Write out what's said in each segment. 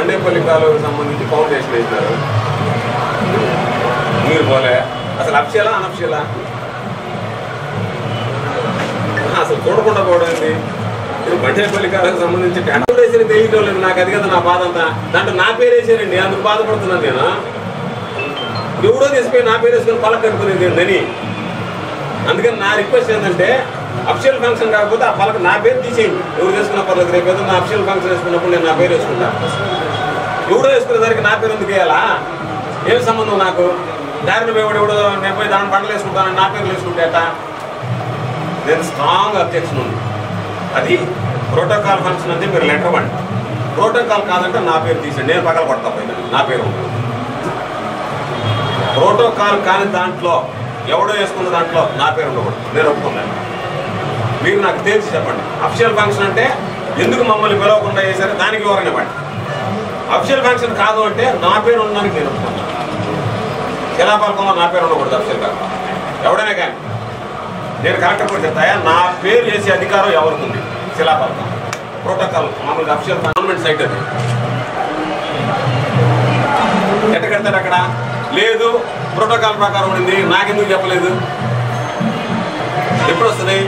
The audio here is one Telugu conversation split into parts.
బండేపల్లి కాలువకు సంబంధించి ఫౌండేషన్ వేసినారు మీరు పోలే. అసలు అప్షేలా అనప్షేలా అసలు చూడకుండా పోవడం ఏంటి బండేపల్లి కాలువకు సంబంధించి టెండర్ వేసిన తెలియటం లేదు. నాకు అది కదా నా బాధ అంతా. దాంట్లో నా పేరు వేసారండి అందుకు బాధపడుతున్నాను నేను. ఎవడో తీసుకుపోయి నా పేరు వేసుకొని పలక కట్టుకునేది ఏంటని అందుకని నా రిక్వెస్ట్ ఏంటంటే అఫిషియల్ ఫంక్షన్ కాకపోతే ఆ పలక నా పేరు తీసేయండి. ఎవరు చేసుకున్న పర్లేదు రేపు ఏదో నా అఫిషియల్ ఫంక్షన్ వేసుకున్నప్పుడు నేను నా పేరు వేసుకుంటా. ఎవడో వేసుకునేసరికి నా పేరు ఎందుకు వేయాలా? ఏం సంబంధం నాకు? దారిని పోయి ఎవడో నేను పోయి దాని పంటలు వేసుకుంటాను నా పేరు వేసుకుంటేట నేను స్ట్రాంగ్ అబ్జెక్షన్ ఉంది. అది ప్రోటోకాల్ ఫంక్షన్ అంటే మీరు లెటర్ ఇవ్వండి ప్రోటోకాల్ కాదంటే నా పేరు తీసేయండి. నేను పగల కొడతా పోయినా నా పేరు ప్రోటోకాల్ కాని దాంట్లో ఎవడో వేసుకున్న దాంట్లో నా పేరు ఉండకూడదు. నేను ఒప్పుకున్నాను మీరు నాకు తెలిసి చెప్పండి. అఫిషియల్ ఫంక్షన్ అంటే ఎందుకు మమ్మల్ని పిలవకుండా చేశారు దానికి వివరణ ఇవ్వండి. అఫిషియల్ ఫంక్షన్ కాదు అంటే నా పేరు ఉండడానికి నేను ఒప్పుకున్నాను శిలాపాలకంలో నా పేరు ఉండకూడదు అఫిషియల్ కాదు ఎవడైనా కానీ. నేను కరెక్ట్ కూడా చెప్తాయా నా పేరు చేసే అధికారం ఎవరికి ఉంది? శిలాపాలకం ప్రోటోకాల్ మామూలుగా అఫిషియల్ గవర్నమెంట్ సైట్ అది. ఎట్ట కడతారు అక్కడ? లేదు ప్రోటోకాల్ ప్రకారం ఉంది నాకెందుకు చెప్పలేదు? ఎప్పుడు వస్తున్నాయి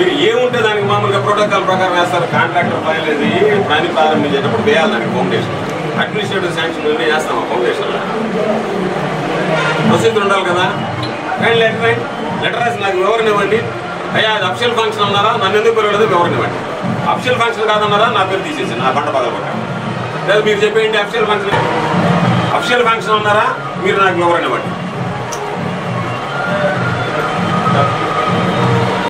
మీరు ఏముంటే దానికి మామూలుగా ప్రోటోకాల్ ప్రకారం వేస్తారు కాంట్రాక్టర్ ఫైల్ అది పని ప్రారంభించేటప్పుడు వేయాలి దానికి ఫౌండేషన్. అడ్మినిస్ట్రేటివ్ శాంక్షన్ అన్నీ వేస్తాం ఫౌండేషన్ ప్రొసీజర్ ఉండాలి కదా? కానీ లెటర్ రైట్ లెటర్ రాసి నాకు వివరణ ఇవ్వండి. అయ్యా అది అఫిషియల్ ఫంక్షన్ అన్నారా? నన్ను ఎందుకు పిలవలేదు? వివరణ ఇవ్వండి. అఫిషియల్ ఫంక్షన్ కాదన్నారా? నా పేరు తీసేసి నా పంట పగల లేదా మీరు చెప్పేయండి అఫిషియల్ ఫంక్షన్. అఫిషియల్ ఫంక్షన్ అన్నారా? మీరు నాకు వివరణ ఇవ్వండి.